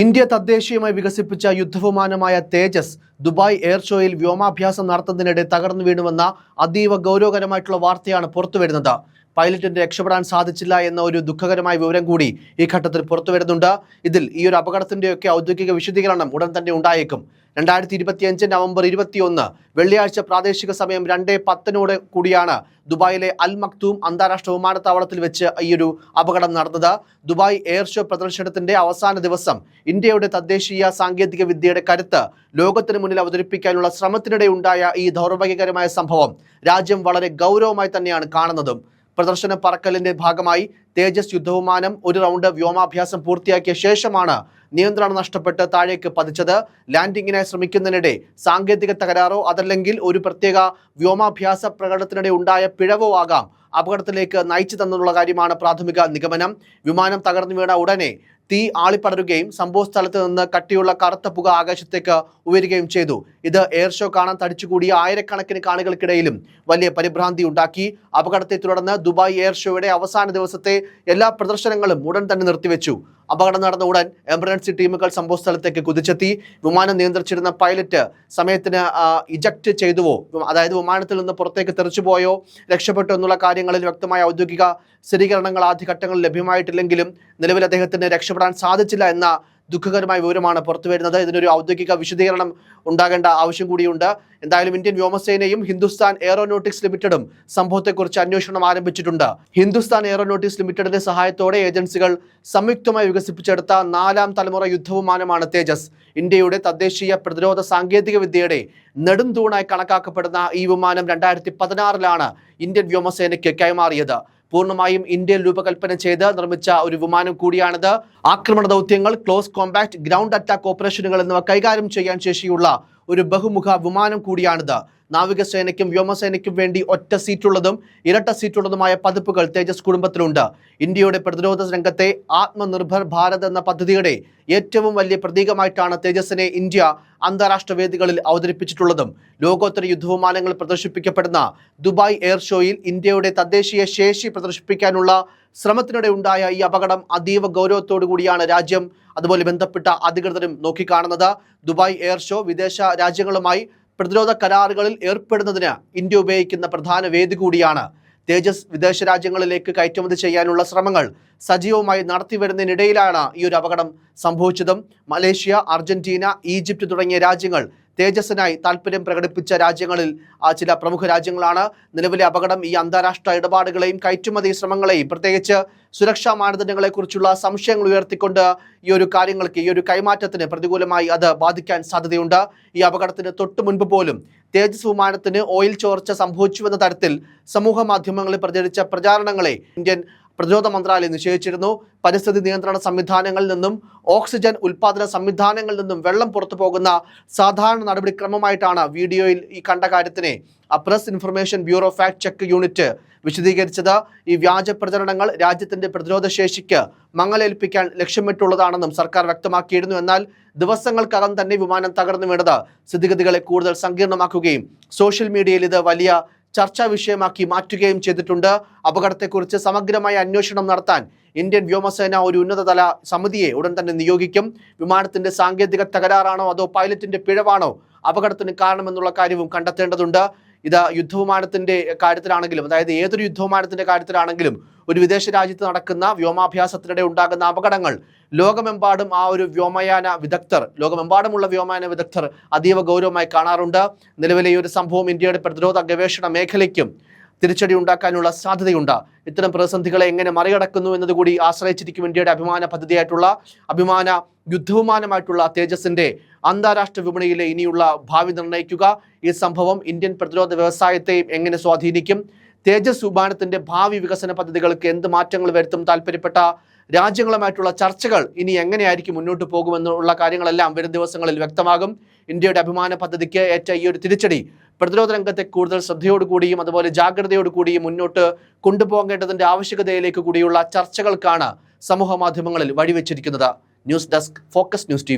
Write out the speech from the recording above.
India തദ്ദേശീയമായി വികസിപ്പിച്ച യുദ്ധവിമാനമായ തേജസ് Dubai air ഷോയിൽ വ്യോമാഭ്യാസം നടത്തുന്നതിനിടെ തകർന്നു വീണുവെന്ന അതീവ ഗൗരവകരമായിട്ടുള്ള വാർത്തയാണ് പുറത്തുവരുന്നത്. പൈലറ്റിന് രക്ഷപ്പെടാൻ സാധിച്ചില്ല എന്ന ഒരു ദുഃഖകരമായ വിവരം കൂടി ഈ ഘട്ടത്തിൽ പുറത്തുവരുന്നുണ്ട്. ഇതിൽ ഈ ഒരു അപകടത്തിന്റെയൊക്കെ ഔദ്യോഗിക വിശദീകരണം ഉടൻ തന്നെ ഉണ്ടായേക്കും. രണ്ടായിരത്തി ഇരുപത്തിയഞ്ച് നവംബർ ഇരുപത്തിയൊന്ന് വെള്ളിയാഴ്ച പ്രാദേശിക സമയം രണ്ടേ പത്തിനോട് കൂടിയാണ് ദുബായിലെ അൽ മക്തൂം അന്താരാഷ്ട്ര വിമാനത്താവളത്തിൽ വെച്ച് ഈയൊരു അപകടം നടന്നത്. ദുബായ് എയർ ഷോ പ്രദർശനത്തിന്റെ അവസാന ദിവസം ഇന്ത്യയുടെ തദ്ദേശീയ സാങ്കേതിക വിദ്യയുടെ കരുത്ത് ലോകത്തിന് മുന്നിൽ അവതരിപ്പിക്കാനുള്ള ശ്രമത്തിനിടെ ഉണ്ടായ ഈ ദൗർഭാഗ്യകരമായ സംഭവം രാജ്യം വളരെ ഗൗരവമായി തന്നെയാണ് കാണുന്നതും. പ്രദർശന പറക്കലിന്റെ ഭാഗമായി തേജസ് യുദ്ധവിമാനം ഒരു റൗണ്ട് വ്യോമാഭ്യാസം പൂർത്തിയാക്കിയ ശേഷമാണ് നിയന്ത്രണം നഷ്ടപ്പെട്ട് താഴേക്ക് പതിച്ചത്. ലാൻഡിങ്ങിനായി ശ്രമിക്കുന്നതിനിടെ സാങ്കേതിക തകരാറോ അതല്ലെങ്കിൽ ഒരു പ്രത്യേക വ്യോമാഭ്യാസ പ്രകടനത്തിനിടെ ഉണ്ടായ പിഴവോ ആകാം. അപകടത്തിലേക്ക് നയിച്ചു തന്നുള്ള കാര്യമാണ് പ്രാഥമിക നിഗമനം. വിമാനം തകർന്നു വീണ ഉടനെ തീ ആളിപ്പടരുകയും സംഭവ സ്ഥലത്ത് നിന്ന് കട്ടിയുള്ള കറുത്ത പുക ആകാശത്തേക്ക് ഉയരുകയും ചെയ്തു. ഇത് എയർ ഷോ കാണാൻ തടിച്ചുകൂടിയ ആയിരക്കണക്കിന് കാണികൾക്കിടയിലും വലിയ പരിഭ്രാന്തി ഉണ്ടാക്കി. അപകടത്തെ തുടർന്ന് ദുബായ് എയർ ഷോയുടെ അവസാന ദിവസത്തെ എല്ലാ പ്രദർശനങ്ങളും ഉടൻ തന്നെ നിർത്തിവെച്ചു. അപകടം നടന്ന ഉടൻ എമർജൻസി ടീമുകൾ സംഭവ സ്ഥലത്തേക്ക് കുതിച്ചെത്തി. വിമാനം നിയന്ത്രിച്ചിരുന്ന പൈലറ്റ് സമയത്തിന് ഇജക്ട് ചെയ്തുവോ? അതായത് വിമാനത്തിൽ നിന്ന് പുറത്തേക്ക് തെറിച്ചുപോയോ രക്ഷപ്പെട്ടു എന്നുള്ള കാര്യങ്ങളിൽ വ്യക്തമായ ഔദ്യോഗിക സ്ഥിരീകരണങ്ങൾ ആദ്യഘട്ടങ്ങളിൽ ലഭ്യമായിട്ടില്ലെങ്കിലും നിലവിൽ അദ്ദേഹത്തിന് രക്ഷപ്പെടാൻ സാധിച്ചില്ല എന്ന ദുഃഖകരമായ വിവരമാണ് പുറത്തു വരുന്നത്. ഇതിനൊരു ഔദ്യോഗിക വിശദീകരണം ഉണ്ടാകേണ്ട ആവശ്യം കൂടിയുണ്ട്. എന്തായാലും ഇന്ത്യൻ വ്യോമസേനയും ഹിന്ദുസ്ഥാൻ എയറോനോട്ടിക്സ് ലിമിറ്റഡും സംഭവത്തെക്കുറിച്ച് അന്വേഷണം ആരംഭിച്ചിട്ടുണ്ട്. ഹിന്ദുസ്ഥാൻ എയറോനോട്ടിക്സ് ലിമിറ്റഡിന്റെ സഹായത്തോടെ ഏജൻസികൾ സംയുക്തമായി വികസിപ്പിച്ചെടുത്ത നാലാം തലമുറ യുദ്ധവിമാനമാണ് തേജസ്. ഇന്ത്യയുടെ തദ്ദേശീയ പ്രതിരോധ സാങ്കേതിക വിദ്യയുടെ നെടുംതൂണായി കണക്കാക്കപ്പെടുന്ന ഈ വിമാനം രണ്ടായിരത്തി പതിനാറിലാണ് ഇന്ത്യൻ വ്യോമസേനയ്ക്ക് കൈമാറിയത്. പൂർണമായും ഇന്ത്യയിൽ രൂപകൽപ്പന ചെയ്ത് നിർമ്മിച്ച ഒരു വിമാനം കൂടിയാണിത്. ആക്രമണ ദൗത്യങ്ങൾ ക്ലോസ് കോമ്പാക്ട് ഗ്രൗണ്ട് അറ്റാക്ക് ഓപ്പറേഷനുകൾ എന്നിവ കൈകാര്യം ചെയ്യാൻ ശേഷിയുള്ള ഒരു ബഹുമുഖ വിമാനം കൂടിയാണിത്. നാവികസേനയ്ക്കും വ്യോമസേനയ്ക്കും വേണ്ടി ഒറ്റ സീറ്റുള്ളതും ഇരട്ട സീറ്റുള്ളതുമായ പതിപ്പുകൾ തേജസ് കുടുംബത്തിലുണ്ട് ഇന്ത്യയുടെ പ്രതിരോധ രംഗത്തെ ആത്മനിർഭർ ഭാരത് എന്ന പദ്ധതിയുടെ ഏറ്റവും വലിയ പ്രതീകമായിട്ടാണ് തേജസിനെ ഇന്ത്യ അന്താരാഷ്ട്ര വേദികളിൽ അവതരിപ്പിച്ചിട്ടുള്ളതും. ലോകോത്തര യുദ്ധവിമാനങ്ങൾ പ്രദർശിപ്പിക്കപ്പെടുന്ന ദുബായ് എയർ ഷോയിൽ ഇന്ത്യയുടെ തദ്ദേശീയ ശേഷി പ്രദർശിപ്പിക്കാനുള്ള ശ്രമത്തിനിടെ ഉണ്ടായ ഈ അപകടം അതീവ ഗൗരവത്തോടു കൂടിയാണ് രാജ്യം അതുപോലെ ബന്ധപ്പെട്ട അധികൃതരും നോക്കിക്കാണുന്നത്. ദുബായ് എയർ ഷോ വിദേശ രാജ്യങ്ങളുമായി പ്രതിരോധ കരാറുകളിൽ ഏർപ്പെടുന്നതിന് ഇന്ത്യ ഉപയോഗിക്കുന്ന പ്രധാന വേദി കൂടിയാണ്. തേജസ് വിദേശ രാജ്യങ്ങളിലേക്ക് കയറ്റുമതി ചെയ്യാനുള്ള ശ്രമങ്ങൾ സജീവമായി നടത്തിവരുന്നതിനിടയിലാണ് ഈ ഒരു അപകടം സംഭവിച്ചതും. മലേഷ്യ അർജന്റീന ഈജിപ്ത് തുടങ്ങിയ രാജ്യങ്ങൾ തേജസ്സിനായി താല്പര്യം പ്രകടിപ്പിച്ച രാജ്യങ്ങളിൽ ചില പ്രമുഖ രാജ്യങ്ങളാണ് നിലവിലെ അപകടം ഈ അന്താരാഷ്ട്ര ഇടപാടുകളെയും കയറ്റുമതി ശ്രമങ്ങളെയും. പ്രത്യേകിച്ച് സുരക്ഷാ മാനദണ്ഡങ്ങളെക്കുറിച്ചുള്ള സംശയങ്ങൾ ഉയർത്തിക്കൊണ്ട് ഈ ഒരു കാര്യങ്ങൾക്ക് ഈ ഒരു കൈമാറ്റത്തിന് പ്രതികൂലമായി അത് ബാധിക്കാൻ സാധ്യതയുണ്ട്. ഈ അപകടത്തിന് തൊട്ടു മുൻപ് പോലും തേജസ് വിമാനത്തിന് ഓയിൽ ചോർച്ച സംഭവിച്ചുവെന്ന തരത്തിൽ സമൂഹ മാധ്യമങ്ങളിൽ പ്രചരിച്ച പ്രചാരണങ്ങളെ ഇന്ത്യൻ പ്രതിരോധ മന്ത്രാലയം നിശ്ചയിച്ചിരുന്നു. പരിസ്ഥിതി നിയന്ത്രണ സംവിധാനങ്ങളിൽ നിന്നും ഓക്സിജൻ ഉൽപാദന സംവിധാനങ്ങളിൽ നിന്നും വെള്ളം പുറത്തു പോകുന്ന സാധാരണ നടപടിക്രമമായിട്ടാണ് വീഡിയോയിൽ ഈ കണ്ട കാര്യത്തിനെ. Press information bureau fact check unit വിശദീകരിച്ചത്. ഈ വ്യാജ പ്രചരണങ്ങൾ രാജ്യത്തിന്റെ പ്രതിരോധ ശേഷിക്ക് മങ്ങലേൽപ്പിക്കാൻ ലക്ഷ്യമിട്ടുള്ളതാണെന്നും സർക്കാർ വ്യക്തമാക്കിയിരുന്നു. എന്നാൽ ദിവസങ്ങൾക്കകം തന്നെ വിമാനം തകർന്നു വീണത് സ്ഥിതിഗതികളെ കൂടുതൽ സങ്കീർണമാക്കുകയും സോഷ്യൽ മീഡിയയിൽ ഇത് വലിയ ചർച്ചാ വിഷയമാക്കി മാറ്റുകയും ചെയ്തിട്ടുണ്ട്. അപകടത്തെക്കുറിച്ച് സമഗ്രമായ അന്വേഷണം നടത്താൻ ഇന്ത്യൻ വ്യോമസേന ഒരു ഉന്നതതല സമിതിയെ ഉടൻ തന്നെ നിയോഗിക്കും. വിമാനത്തിന്റെ സാങ്കേതിക തകരാറാണോ അതോ പൈലറ്റിന്റെ പിഴവാണോ? അപകടത്തിന് കാരണമെന്നുള്ള കാര്യവും കണ്ടെത്തേണ്ടതുണ്ട്. ഇത് യുദ്ധവിമാനത്തിന്റെ കാര്യത്തിലാണെങ്കിലും അതായത് ഏതൊരു യുദ്ധവിമാനത്തിന്റെ കാര്യത്തിലാണെങ്കിലും ഒരു വിദേശ രാജ്യത്ത് നടക്കുന്ന വ്യോമാഭ്യാസത്തിനിടെ ഉണ്ടാകുന്ന അപകടങ്ങൾ ലോകമെമ്പാടും ആ ഒരു വ്യോമയാന വിദഗ്ധർ ലോകമെമ്പാടുമുള്ള വ്യോമയാന വിദഗ്ധർ അതീവ ഗൗരവമായി കാണാറുണ്ട്. നിലവിലെ ഈ ഒരു സംഭവം ഇന്ത്യയുടെ പ്രതിരോധ ഗവേഷണ മേഖലയ്ക്കും തിരിച്ചടി ഉണ്ടാക്കാനുള്ള സാധ്യതയുണ്ട്. ഇത്തരം പ്രതിസന്ധികളെ എങ്ങനെ മറികടക്കുന്നു എന്നതുകൂടി ആശ്രയിച്ചിരിക്കും ഇന്ത്യയുടെ അഭിമാന പദ്ധതിയായിട്ടുള്ള അഭിമാന യുദ്ധവിമാനമായിട്ടുള്ള തേജസിന്റെ അന്താരാഷ്ട്ര വിപണിയിലെ ഇനിയുള്ള ഭാവി നിർണയിക്കുക. ഈ സംഭവം ഇന്ത്യൻ പ്രതിരോധ വ്യവസായത്തെയും എങ്ങനെ സ്വാധീനിക്കും? തേജസ് വിമാനത്തിന്റെ ഭാവി വികസന പദ്ധതികൾക്ക് എന്ത് മാറ്റങ്ങൾ വരുത്തും താല്പര്യപ്പെട്ട രാജ്യങ്ങളുമായിട്ടുള്ള ചർച്ചകൾ ഇനി എങ്ങനെയായിരിക്കും മുന്നോട്ട് പോകുമെന്നുള്ള കാര്യങ്ങളെല്ലാം വരും ദിവസങ്ങളിൽ വ്യക്തമാകും. ഇന്ത്യയുടെ അഭിമാന പദ്ധതിക്ക് ഏറ്റ ഈ ഒരു തിരിച്ചടി പ്രതിരോധ രംഗത്തെ കൂടുതൽ ശ്രദ്ധയോടുകൂടിയും അതുപോലെ ജാഗ്രതയോടുകൂടിയും മുന്നോട്ട് കൊണ്ടുപോകേണ്ടതിന്റെ ആവശ്യകതയിലേക്ക് കൂടിയുള്ള ചർച്ചകൾക്കാണ് സമൂഹ മാധ്യമങ്ങളിൽ വഴിവെച്ചിരിക്കുന്നത്. News desk focus news T